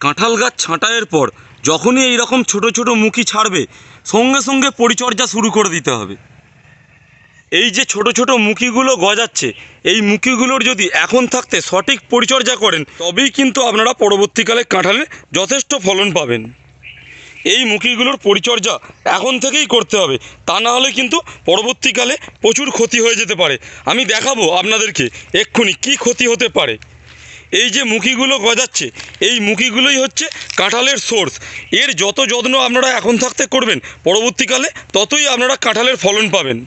কাঁঠাল গাছ ছাঁটাইয়ের পর যখনই এই রকম ছোট ছোট মুখি ছাড়বে, সঙ্গে সঙ্গে পরিচর্যা শুরু করে দিতে হবে। এই যে ছোট ছোট মুখিগুলো গজাচ্ছে, এই মুখিগুলোর যদি এখন থাকতে সঠিক পরিচর্যা করেন, তবেই কিন্তু আপনারা পরবর্তীকালে কাঁঠালের যথেষ্ট ফলন পাবেন। এই মুখিগুলোর পরিচর্যা এখন থেকেই করতে হবে, তা না হলে কিন্তু পরবর্তীকালে প্রচুর ক্ষতি হয়ে যেতে পারে। আমি দেখাবো আপনাদেরকে এক্ষুনি কি ক্ষতি হতে পারে। এই যে মুখিগুলো গজাচ্ছে, এই মুখিগুলোই হচ্ছে কাঁঠালের সোর্স এর যত যত্ন আপনারা এখন থাকতে করবেন, পরবর্তীকালে ততই আপনারা কাঁঠালের ফলন পাবেন।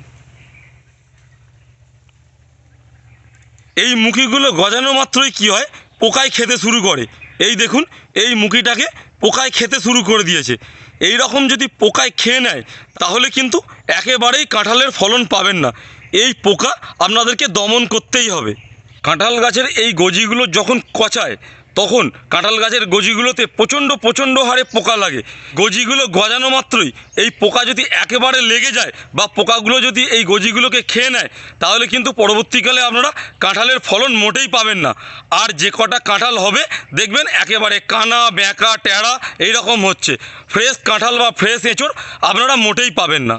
এই মুখিগুলো গজানো মাত্রই কি হয়? পোকায় খেতে শুরু করে। এই দেখুন, এই মুখিটাকে পোকায় খেতে শুরু করে দিয়েছে। এই রকম যদি পোকায় খেয়ে নেয়, তাহলে কিন্তু একেবারেই কাঁঠালের ফলন পাবেন না। এই পোকা আপনাদেরকে দমন করতেই হবে। কাঁঠাল গাছের এই গজিগুলো যখন কচায়, তখন কাঁঠাল গাছের গজিগুলোতে প্রচণ্ড প্রচণ্ড হারে পোকা লাগে। গজিগুলো গজানো মাত্রই এই পোকা যদি একেবারে লেগে যায় বা পোকাগুলো যদি এই গজিগুলোকে খেয়ে নেয়, তাহলে কিন্তু পরবর্তীকালে আপনারা কাঁঠালের ফলন মোটেই পাবেন না। আর যে কটা কাঁঠাল হবে, দেখবেন একেবারে কানা, ব্যাঁকা, ট্যাড়া, এইরকম হচ্ছে। ফ্রেশ কাঁঠাল বা ফ্রেশ এঁচড় আপনারা মোটেই পাবেন না।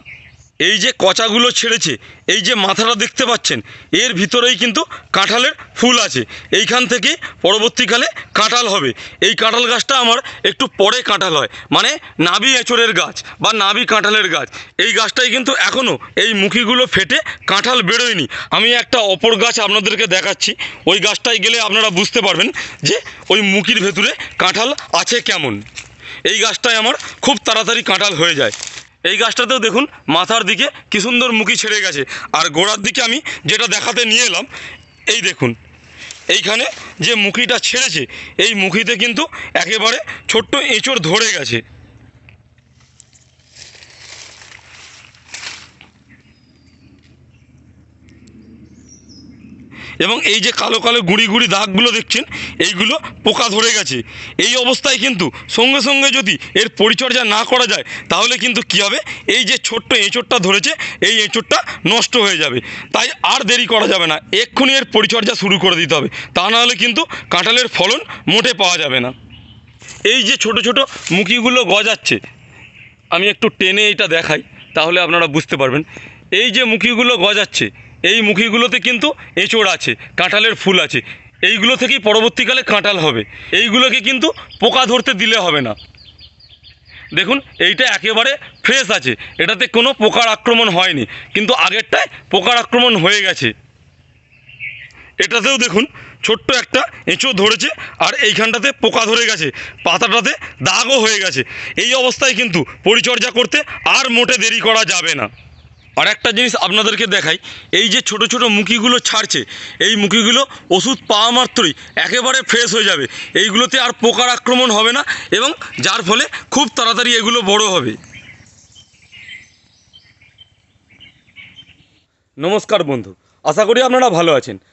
এই যে কচাগুলো ছেড়েছে, এই যে মাথাটা দেখতে পাচ্ছেন, এর ভিতরেই কিন্তু কাঁঠালের ফুল আছে। এইখান থেকে পরবর্তীকালে কাঁঠাল হবে। এই কাঁঠাল গাছটা আমার একটু পরে কাঁঠাল হয় মানে নাবি এঁচড়ের গাছ বা নাবি কাঁঠালের গাছ। এই গাছটাই কিন্তু এখনও এই মুখিগুলো ফেটে কাঁঠাল বেরোয়নি। আমি একটা অপর গাছ আপনাদেরকে দেখাচ্ছি। ওই গাছটায় গেলে আপনারা বুঝতে পারবেন যে ওই মুখির ভেতরে কাঁঠাল আছে কেমন। এই গাছটায় আমার খুব তাড়াতাড়ি কাঁঠাল হয়ে যায়। এই গাছটাতেও দেখুন, মাথার দিকে কি সুন্দর মুখি ছেড়ে গেছে। আর গোড়ার দিকে আমি যেটা দেখাতে নিয়ে এলাম, এই দেখুন, এইখানে যে মুখিটা ছেড়েছে, এই মুখিতে কিন্তু একেবারে ছোট্ট এঁচড় ধরে গেছে। এবং এই যে কালো কালো গুঁড়ি গুঁড়ি দাগগুলো দেখছেন, এইগুলো পোকা ধরে গেছে। এই অবস্থায় কিন্তু সঙ্গে সঙ্গে যদি এর পরিচর্যা না করা যায়, তাহলে কিন্তু কী হবে? এই যে ছোট্ট এঁচড়টা ধরেছে, এই এঁচড়টা নষ্ট হয়ে যাবে। তাই আর দেরি করা যাবে না। এক্ষুনি এর পরিচর্যা শুরু করে দিতে হবে। তা না হলে কিন্তু কাঁঠালের ফলন মোটে পাওয়া যাবে না। এই যে ছোট ছোট মুখিগুলো গজাচ্ছে, আমি একটু টেনে এটা দেখাই, তাহলে আপনারা বুঝতে পারবেন। এই যে মুখিগুলো গজাচ্ছে এই মুখিগুলোতে কিন্তু এঁচড় আছে, কাঁঠালের ফুল আছে। এইগুলো থেকেই পরবর্তীকালে কাঁঠাল হবে। এইগুলোকে কিন্তু পোকা ধরতে দিলে হবে না। দেখুন, এইটা একেবারে ফ্রেশ আছে। এটাতে কোনো পোকার আক্রমণ হয়নি। কিন্তু আগেরটায় পোকার আক্রমণ হয়ে গেছে। এটাতেও দেখুন, ছোট্ট একটা এঁচো ধরেছে আর এইখানটাতে পোকা ধরে গেছে। পাতাটাতে দাগও হয়ে গেছে। এই অবস্থায় কিন্তু পরিচর্যা করতে আর মোটে দেরি করা যাবে না। আর একটা জিনিস আপনাদেরকে দেখাই, এই যে ছোট ছোট মুখিগুলো ছাড়ছে, এই মুখিগুলো ওষুধ পাওয়া মাত্রই একেবারে ফ্রেশ হয়ে যাবে। এইগুলোতে আর পোকার আক্রমণ হবে না এবং যার ফলে খুব তাড়াতাড়ি এগুলো বড় হবে। নমস্কার বন্ধু, আশা করি আপনারা ভালো আছেন।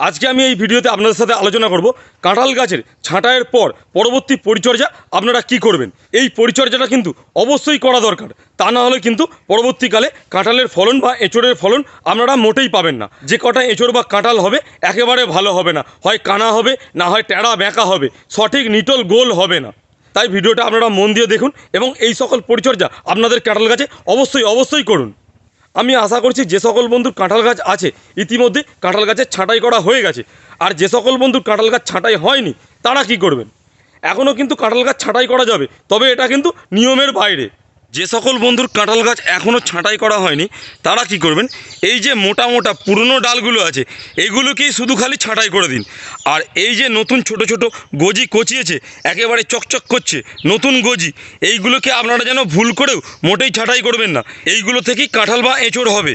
আজকে আমি এই ভিডিওতে আপনাদের সাথে আলোচনা করব কাঁঠাল গাছের ছাঁটাইয়ের পর পরবর্তী পরিচর্যা আপনারা কি করবেন? এই পরিচর্যাটা কিন্তু অবশ্যই করা দরকার। তা না হলে কিন্তু পরবর্তীকালে কাঁঠালের ফলন বা এঁচড়ের ফলন আপনারা মোটেই পাবেন না। যে কটা এঁচড় বা কাঁঠাল হবে, একেবারে ভালো হবে না। হয় কানা হবে, না হয় ট্যাড়া ব্যাঁকা হবে। সঠিক, নিটল, গোল হবে না। তাই ভিডিওটা আপনারা মন দিয়ে দেখুন এবং এই সকল পরিচর্যা আপনাদের কাঁঠাল গাছে অবশ্যই অবশ্যই করুন। আমি আশা করছি যে সকল বন্ধুর কাঁঠাল গাছ আছে, ইতিমধ্যে কাঁঠাল গাছের ছাঁটাই করা হয়ে গেছে। আর যে সকল বন্ধুর কাঁঠাল গাছ ছাঁটাই হয়নি, তারা কি করবেন? এখনও কিন্তু কাঁঠাল গাছ ছাঁটাই করা যাবে, তবে এটা কিন্তু নিয়মের বাইরে। যে সকল বন্ধুর কাঁঠাল গাছ এখনও ছাঁটাই করা হয়নি, তারা কি করবেন? এই যে মোটা মোটা পুরনো ডালগুলো আছে, এগুলোকেই শুধু খালি ছাঁটাই করে দিন। আর এই যে নতুন ছোট ছোট গজি কচিয়েছে, একেবারে চকচক করছে, নতুন গজি, এইগুলোকে আপনারা যেন ভুল করেও মোটেই ছাঁটাই করবেন না। এইগুলো থেকেই কাঁঠাল বা এঁচড় হবে।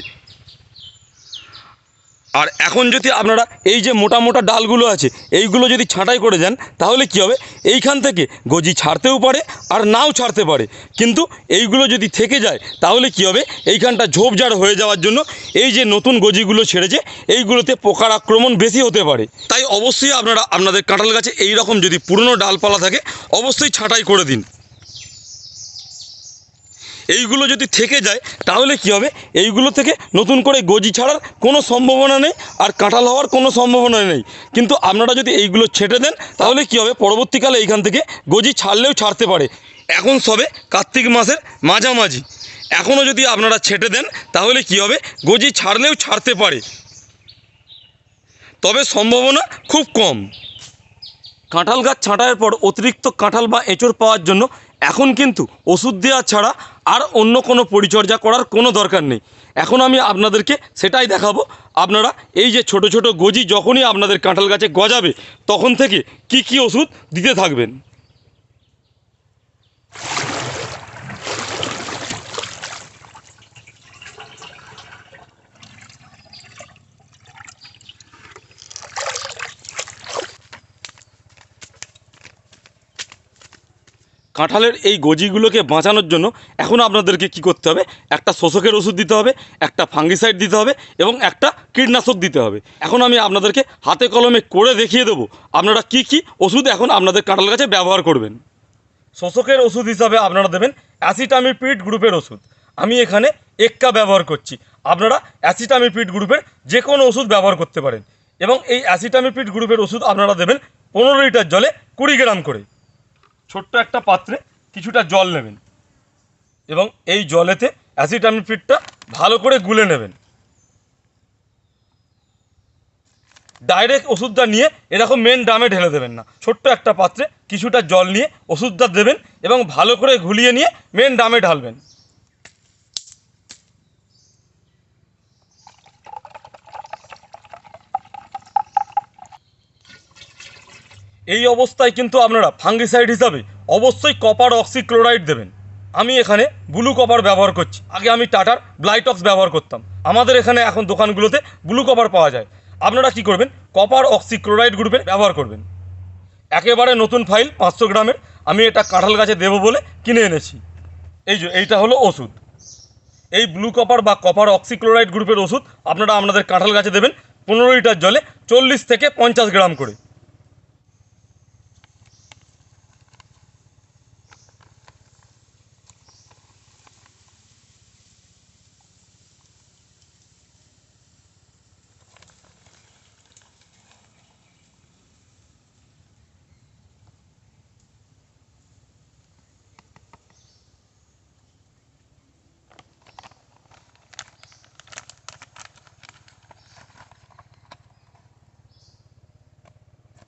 আর এখন যদি আপনারা এই যে মোটা মোটা ডালগুলো আছে, এইগুলো যদি ছাঁটাই করে দেন, তাহলে কি হবে? এইখান থেকে গজি ছাড়তেও পারে আর নাও ছাড়তে পারে। কিন্তু এইগুলো যদি থেকে যায়, তাহলে কি হবে? এইখানটা ঝোপঝাড় হয়ে যাওয়ার জন্য এই যে নতুন গজিগুলো ছেড়েছে, এইগুলোতে পোকার আক্রমণ বেশি হতে পারে। তাই অবশ্যই আপনারা আপনাদের কাঁঠাল গাছে এই রকম যদি পুরনো ডালপালা থাকে, অবশ্যই ছাঁটাই করে দিন। এইগুলো যদি থেকে যায়, তাহলে কি হবে? এইগুলো থেকে নতুন করে গজি ছাড়ার কোনো সম্ভাবনা নেই আর কাঁঠাল হওয়ার কোনো সম্ভাবনা নেই। কিন্তু আপনারা যদি এইগুলো ছেটে দেন, তাহলে কি হবে? পরবর্তীকালে এইখান থেকে গজি ছাড়লেও ছাড়তে পারে। এখন সবে কার্তিক মাসের মাঝামাঝি। এখনও যদি আপনারা ছেটে দেন, তাহলে কি হবে? গজি ছাড়লেও ছাড়তে পারে। তবে সম্ভাবনা খুব কম। কাঁঠাল গাছ ছাঁটার পর অতিরিক্ত কাঁঠাল বা এঁচড় পাওয়ার জন্য এখন কিন্তু ওষুধ দেওয়া ছাড়া আর অন্য কোনো পরিচর্যা করার কোনো দরকার নেই। এখন আমি আপনাদেরকে সেটাই দেখাবো। আপনারা এই যে ছোট ছোট গজি যখনই আপনাদের কাঁঠাল গাছে গজাবে, তখন থেকে কি কি ওষুধ দিতে থাকবেন? কাঁঠালের এই গজিগুলোকে বাঁচানোর জন্য এখন আপনাদেরকে কি করতে হবে? একটা শোষকের ওষুধ দিতে হবে, একটা ফাঙ্গিসাইড দিতে হবে এবং একটা কীটনাশক দিতে হবে। এখন আমি আপনাদেরকে হাতে কলমে করে দেখিয়ে দেবো আপনারা কি কি ওষুধ এখন আপনাদের কাঁঠাল গাছে ব্যবহার করবেন। শোষকের ওষুধ হিসাবে আপনারা দেবেন অ্যাসিটামিপিড গ্রুপের ওষুধ। আমি এখানে এক্কা ব্যবহার করছি। আপনারা অ্যাসিটামিপিড গ্রুপের যে কোনো ওষুধ ব্যবহার করতে পারেন এবং এই অ্যাসিটামিপিড গ্রুপের ওষুধ আপনারা দেবেন পনেরো লিটার জলে কুড়ি গ্রাম করে। ছোট্ট একটা পাত্রে কিছুটা জল নেবেন এবং এই জলেতে অ্যাসিড অ্যাসিটামিপিডটা ভালো করে গুলে নেবেন। ডাইরেক্ট ওষুধটা নিয়ে এরকম মেন ড্রামে ঢেলে দেবেন না। ছোট্ট একটা পাত্রে কিছুটা জল নিয়ে ওষুধটা দেবেন এবং ভালো করে ঘুলিয়ে নিয়ে মেন ড্রামে ঢালবেন। এই অবস্থায় কিন্তু আপনারা ফাঙ্গিসাইড হিসাবে অবশ্যই কপার অক্সিক্লোরাইড দেবেন। আমি এখানে ব্লু কপার ব্যবহার করছি। আগে আমি টাটার ব্লাইটক্স ব্যবহার করতাম। আমাদের এখানে এখন দোকানগুলোতে ব্লু কপার পাওয়া যায়। আপনারা কি করবেন? কপার অক্সিক্লোরাইড গ্রুপে ব্যবহার করবেন। একেবারে নতুন ফাইল পাঁচশো গ্রামের। আমি এটা কাঁঠাল গাছে দেবো বলে কিনে এনেছি। এই যে, এইটা হলো ওষুধ। এই ব্লু কপার বা কপার অক্সিক্লোরাইড গ্রুপের ওষুধ আপনারা আপনাদের কাঁঠাল গাছে দেবেন। পনেরো লিটার জলে চল্লিশ থেকে পঞ্চাশ গ্রাম করে।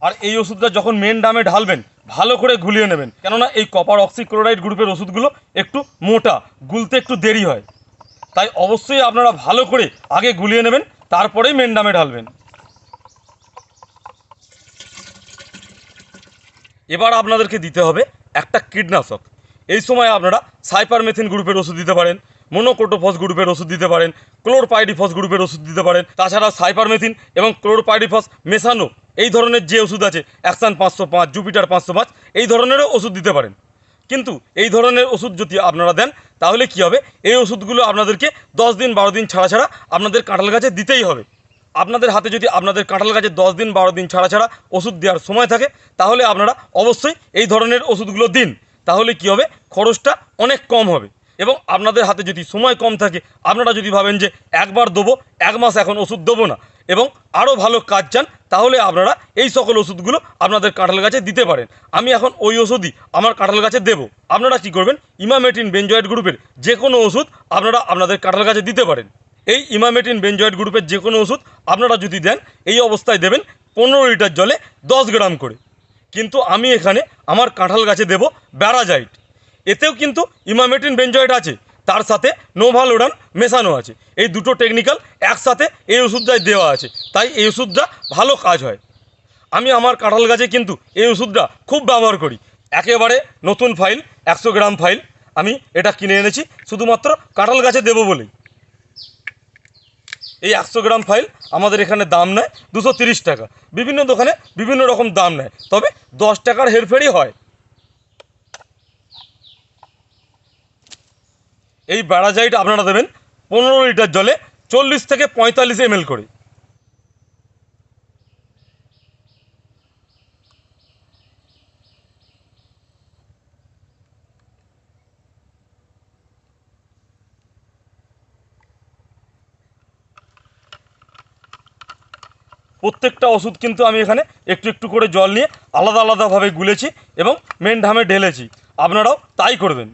আর এই ওষুধটা যখন মেন ডামে ঢালবেন, ভালো করে গুলিয়ে নেবেন। কেননা এই কপার অক্সিক্লোরাইড গ্রুপের ওষুধগুলো একটু মোটা, গুলতে একটু দেরি হয়। তাই অবশ্যই আপনারা ভালো করে আগে গুলিয়ে নেবেন, তারপরেই মেন ডামে ঢালবেন। এবার আপনাদেরকে দিতে হবে একটা কীটনাশক। এই সময় আপনারা সাইপারমেথিন গ্রুপের ওষুধ দিতে পারেন মোনোকোটোফস গ্রুপের ওষুধ দিতে পারেন, ক্লোরপাইডিফস গ্রুপের ওষুধ দিতে পারেন, তাছাড়া সাইপারমেথিন এবং ক্লোরপাইডিফস মেশানো এই ধরনের যে ওষুধ আছে, অ্যাকশান পাঁচশো পাঁচ, জুপিটার পাঁচশো পাঁচ, এই ধরনেরও ওষুধ দিতে পারেন। কিন্তু এই ধরনের ওষুধ যদি আপনারা দেন, তাহলে কি হবে? এই ওষুধগুলো আপনাদেরকে দশ দিন, বারো দিন ছাড়া ছাড়া আপনাদের কাঁঠাল গাছে দিতেই হবে। আপনাদের হাতে যদি আপনাদের কাঁঠাল গাছে দশ দিন, বারো দিন ছাড়া ছাড়া ওষুধ দেওয়ার সময় থাকে, তাহলে আপনারা অবশ্যই এই ধরনের ওষুধগুলো দিন। তাহলে কি হবে? খরচটা অনেক কম হবে। এবং আপনাদের হাতে যদি সময় কম থাকে, আপনারা যদি ভাবেন যে একবার দেবো, এক মাস এখন ওষুধ দেবো না, এবং আরও ভালো কাজ চান, তাহলে আপনারা এই সকল ওষুধগুলো আপনাদের কাঁঠাল গাছে দিতে পারেন। আমি এখন ওই ওষুধই আমার কাঁঠাল গাছে দেবো। আপনারা কি করবেন, ইমামেটিন বেঞ্জয়েড গ্রুপের যে কোনো ওষুধ আপনারা আপনাদের কাঁঠাল গাছে দিতে পারেন। এই ইমামেটিন বেঞ্জয়েড গ্রুপের যে কোনো ওষুধ আপনারা যদি দেন, এই অবস্থায় দেবেন পনেরো লিটার জলে দশ গ্রাম করে। কিন্তু আমি এখানে আমার কাঁঠাল গাছে দেব ব্যারাজাইট। এতেও কিন্তু ইমামেটিন বেঞ্জয়েড আছে। তার সাথে নোভালোডান মেশানো আছে। এই দুটো টেকনিক্যাল একসাথে এই ওষুধটাই দেওয়া আছে। তাই এই ওষুধটা ভালো কাজ হয়। আমি আমার কাঁঠাল গাছে কিন্তু এই ওষুধটা খুব ব্যবহার করি। একেবারে নতুন ফাইল একশো গ্রাম ফাইল আমি এটা কিনে এনেছি। শুধুমাত্র কাঁঠাল গাছে দেবো বলেই। এই একশো গ্রাম ফাইল আমাদের এখানে দাম নেয় দুশো টাকা। বিভিন্ন দোকানে বিভিন্ন রকম দাম নেয়। তবে দশ টাকার হেরফেরই হয়। এই ব্যারাজাইট আপনারা দেবেন পনেরো লিটার জলে চল্লিশ থেকে পঁয়তাল্লিশ এম করে। প্রত্যেকটা ওষুধ কিন্তু আমি এখানে একটু একটু করে জল নিয়ে আলাদা আলাদাভাবে গুলেছি এবং মেন ঢামে ঢেলেছি। আপনারাও তাই করবেন।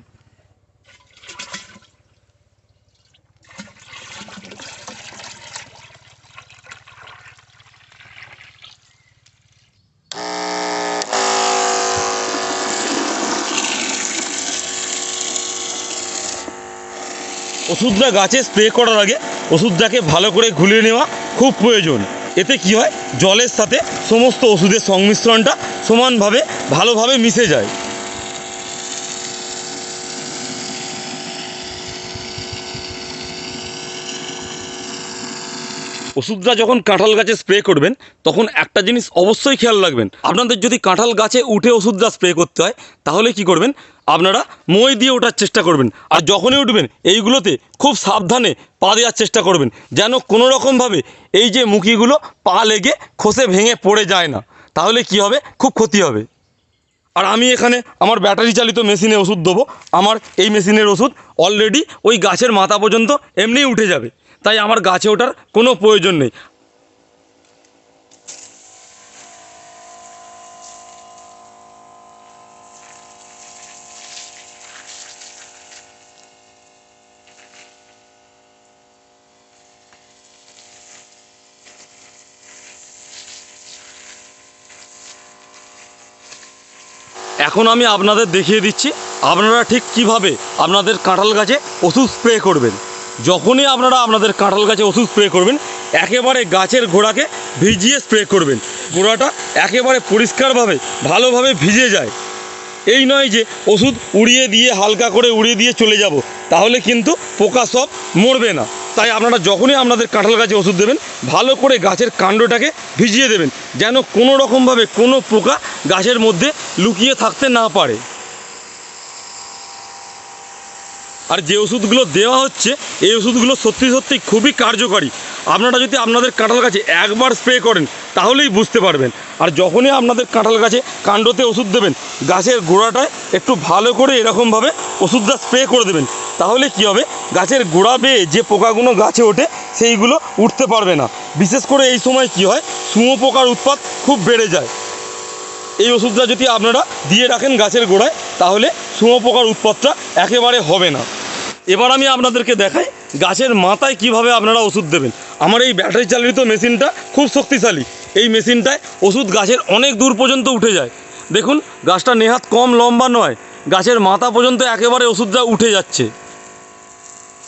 ওষুধটা গাছে স্প্রে করার আগে ওষুধটাকে ভালো করে ঘুলিয়ে নেওয়া খুব প্রয়োজন। এতে কি হয়? জলের সাথে সমস্ত ওষুধের সংমিশ্রণটা সমানভাবে, ভালোভাবে মিশে যায়। ওষুধটা যখন কাঁঠাল গাছে স্প্রে করবেন, তখন একটা জিনিস অবশ্যই খেয়াল রাখবেন। আপনাদের যদি কাঁঠাল গাছে উঠে ওষুধটা স্প্রে করতে হয়, তাহলে কি করবেন? আপনারা মই দিয়ে ওঠার চেষ্টা করবেন। আর যখনই উঠবেন, এইগুলোতে খুব সাবধানে পা দেওয়ার চেষ্টা করবেন। যেন কোনো রকমভাবে এই যে মুখিগুলো পা লেগে খসে ভেঙে পড়ে যায় না। তাহলে কি হবে? খুব ক্ষতি হবে। আর আমি এখানে আমার ব্যাটারি চালিত মেশিনে ওষুধ দেবো। আমার এই মেশিনের ওষুধ অলরেডি ওই গাছের মাথা পর্যন্ত এমনিই উঠে যাবে। তাই আমার গাছে ওঠার কোনো প্রয়োজন নেই। এখন আমি আপনাদের দেখিয়ে দিচ্ছি, আপনারা ঠিক কীভাবে আপনাদের কাঁঠাল গাছে ওষুধ স্প্রে করবেন। যখনই আপনারা আপনাদের কাঁঠাল গাছে ওষুধ স্প্রে করবেন, একেবারে গাছের গোড়াকে ভিজিয়ে স্প্রে করবেন। গোড়াটা একেবারে পরিষ্কারভাবে, ভালোভাবে ভিজে যায়। এই নয় যে ওষুধ উড়িয়ে দিয়ে, হালকা করে উড়িয়ে দিয়ে চলে যাব, তাহলে কিন্তু পোকা সব মরবে না। তাই আপনারা যখনই আপনাদের কাঁঠাল গাছে ওষুধ দেবেন, ভালো করে গাছের কাণ্ডটাকে ভিজিয়ে দেবেন, যেন কোনো রকমভাবে কোনো পোকা গাছের মধ্যে লুকিয়ে থাকতে না পারে। আর যে ওষুধগুলো দেওয়া হচ্ছে, এই ওষুধগুলো সত্যি সত্যি খুবই কার্যকারী। আপনারা যদি আপনাদের কাঁঠাল গাছে একবার স্প্রে করেন, তাহলেই বুঝতে পারবেন। আর যখনই আপনাদের কাঁঠাল গাছে কাণ্ডতে ওষুধ দেবেন, গাছের গোড়াটায় একটু ভালো করে এরকমভাবে ওষুধটা স্প্রে করে দেবেন, তাহলে কি হবে? গাছের গোড়া বেয়ে যে পোকাগুলো গাছে ওঠে, সেইগুলো উঠতে পারবে না। বিশেষ করে এই সময় কি হয়? শুঁয়ো পোকার উৎপাত খুব বেড়ে যায়। এই ওষুধটা যদি আপনারা দিয়ে রাখেন গাছের গোড়ায়, তাহলে শুঁয়ো পোকার উৎপাতটা একেবারে হবে না। এবার আমি আপনাদেরকে দেখাই গাছের মাথায় কীভাবে আপনারা ওষুধ দেবেন। আমার এই ব্যাটারি চালিত মেশিনটা খুব শক্তিশালী। এই মেশিনটায় ওষুধ গাছের অনেক দূর পর্যন্ত উঠে যায়। দেখুন, গাছটা নেহাত কম লম্বা নয়, গাছের মাথা পর্যন্ত একেবারে ওষুধটা উঠে যাচ্ছে।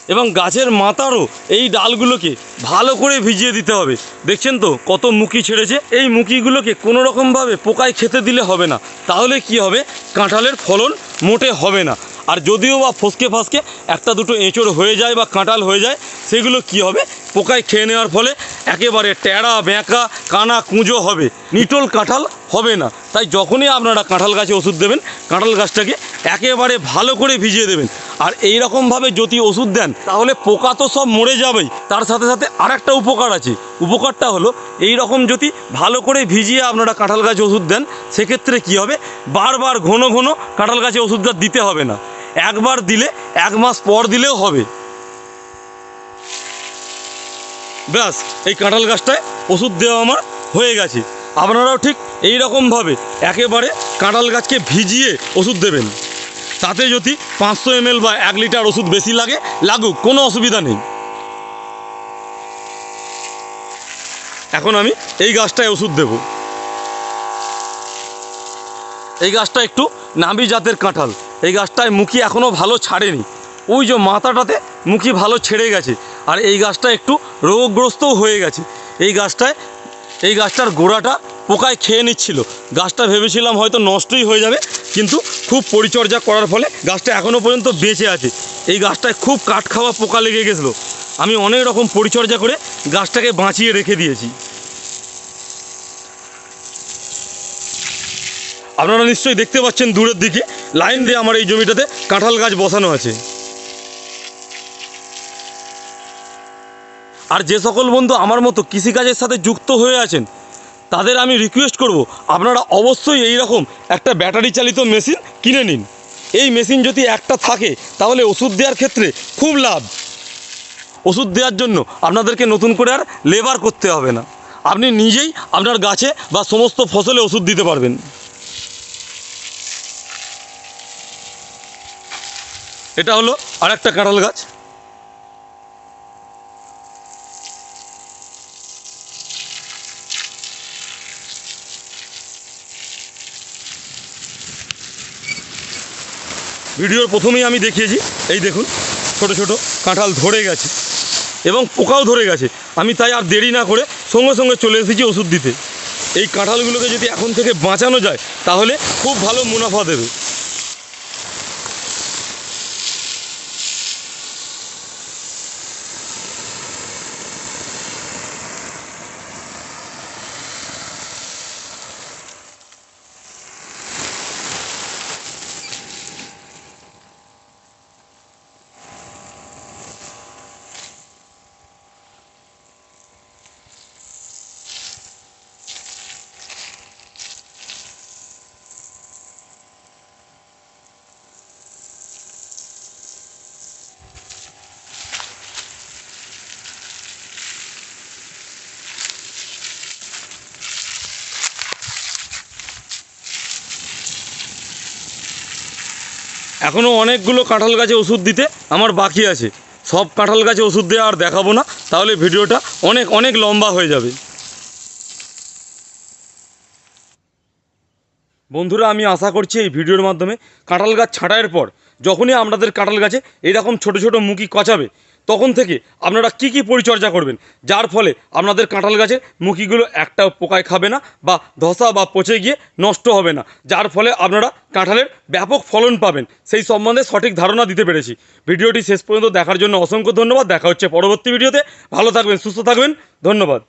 এবং গাছের মাথারও এই ডালগুলোকে ভালো করে ভিজিয়ে দিতে হবে। দেখছেন তো, কত মুখি ছেড়েছে। এই মুখিগুলোকে কোনো রকমভাবে পোকায় খেতে দিলে হবে না। তাহলে কি হবে? কাঁঠালের ফলন মোটে হবে না। আর যদিও বা ফসকে ফসকে একটা দুটো এঁচড় হয়ে যায় বা কাঁটাল হয়ে যায়, সেগুলো কি হবে? পোকায় খেয়ে নেওয়ার ফলে একেবারে ট্যাড়া ব্যাঁকা কানা কুঁজো হবে। নিটল কাঁঠাল হবে না। তাই যখনই আপনারা কাঁঠাল গাছে ওষুধ দেবেন, কাঁঠাল গাছটাকে একেবারে ভালো করে ভিজিয়ে দেবেন। আর এই রকমভাবে যদি ওষুধ দেন, তাহলে পোকা তো সব মরে যাবেই। তার সাথে সাথে আরেকটা উপকার আছে। উপকারটা হলো এই রকম যদি ভালো করে ভিজিয়ে আপনারা কাঁঠাল গাছে ওষুধ দেন, সেক্ষেত্রে কি হবে? বারবার ঘন ঘন কাঁঠাল গাছে ওষুধটা দিতে হবে না। একবার দিলে, এক মাস পর দিলেও হবে। ব্যাস, এই কাঁঠাল গাছটায় ওষুধ দেওয়া আমার হয়ে গেছে। আপনারাও ঠিক এই রকমভাবে একেবারে কাঁঠাল গাছকে ভিজিয়ে ওষুধ দেবেন। তাতে যদি পাঁচশো এমএল বা এক লিটার ওষুধ বেশি লাগে, লাগুক, কোনো অসুবিধা নেই। এখন আমি এই গাছটায় ওষুধ দেব। এই গাছটা একটু নাবি জাতের কাঁঠাল। এই গাছটায় মুখি এখনও ভালো ছাড়েনি। ওই যে মাথাটাতে মুখি ভালো ছেড়ে গেছে। আর এই গাছটা একটু রোগগ্রস্তও হয়ে গেছে। এই গাছটায়, এই গাছটার গোড়াটা পোকায় খেয়ে নিচ্ছিল। গাছটা ভেবেছিলাম হয়তো নষ্টই হয়ে যাবে, কিন্তু খুব পরিচর্যা করার ফলে গাছটা এখনও পর্যন্ত বেঁচে আছে। এই গাছটায় খুব কাঠ খাওয়া পোকা লেগে গেছিল। আমি অনেক রকম পরিচর্যা করে গাছটাকে বাঁচিয়ে রেখে দিয়েছি। আপনারা নিশ্চয়ই দেখতে পাচ্ছেন দূরের দিকে, লাইন দিয়ে আমার এই জমিটাতে কাঁঠাল গাছ বসানো আছে। আর যে সকল বন্ধু আমার মতো কৃষিকাজের সাথে যুক্ত হয়ে আছেন, তাদের আমি রিকোয়েস্ট করব, আপনারা অবশ্যই এই রকম একটা ব্যাটারি চালিত মেশিন কিনে নিন। এই মেশিন যদি একটা থাকে, তাহলে ওষুধ দেওয়ার ক্ষেত্রে খুব লাভ। ওষুধ দেওয়ার জন্য আপনাদেরকে নতুন করে আর লেবার করতে হবে না। আপনি নিজেই আপনার গাছে বা সমস্ত ফসলে ওষুধ দিতে পারবেন। এটা হলো আর একটা কাঁঠাল গাছ। ভিডিওর প্রথমেই আমি দেখিয়েছি। এই দেখুন, ছোট ছোট কাঁঠাল ধরে গেছে এবং পোকাও ধরে গেছে। আমি তাই আর দেরি না করে সঙ্গে সঙ্গে চলে এসেছি ওষুধ দিতে। এই কাঁঠালগুলোকে যদি এখন থেকে বাঁচানো যায়, তাহলে খুব ভালো মুনাফা দেবে। এখনও অনেকগুলো কাঁঠাল গাছে ওষুধ দিতে আমার বাকি আছে। সব কাঁঠাল গাছে ওষুধ দেওয়া আর দেখাবো না, তাহলে ভিডিওটা অনেক অনেক লম্বা হয়ে যাবে। বন্ধুরা, আমি আশা করছি এই ভিডিওর মাধ্যমে কাঁঠাল গাছ ছাঁটাইয়ের পর যখনই আমাদের কাঁঠাল গাছে এরকম ছোট ছোট মুখি কচাবে তখন থেকে আপনারা কি কি পরিচর্যা করবেন? যার ফলে আপনাদের কাঁঠাল গাছের মুখিগুলো একটাও পোকায় খাবে না বা ধসা বা পচে গিয়ে নষ্ট হবে না। যার ফলে আপনারা কাঁঠালের ব্যাপক ফলন পাবেন। সেই সম্বন্ধে সঠিক ধারণা দিতে পেরেছি। ভিডিওটি শেষ পর্যন্ত দেখার জন্য অসংখ্য ধন্যবাদ। দেখা হচ্ছে পরবর্তী ভিডিওতে। ভালো থাকবেন, সুস্থ থাকবেন। ধন্যবাদ।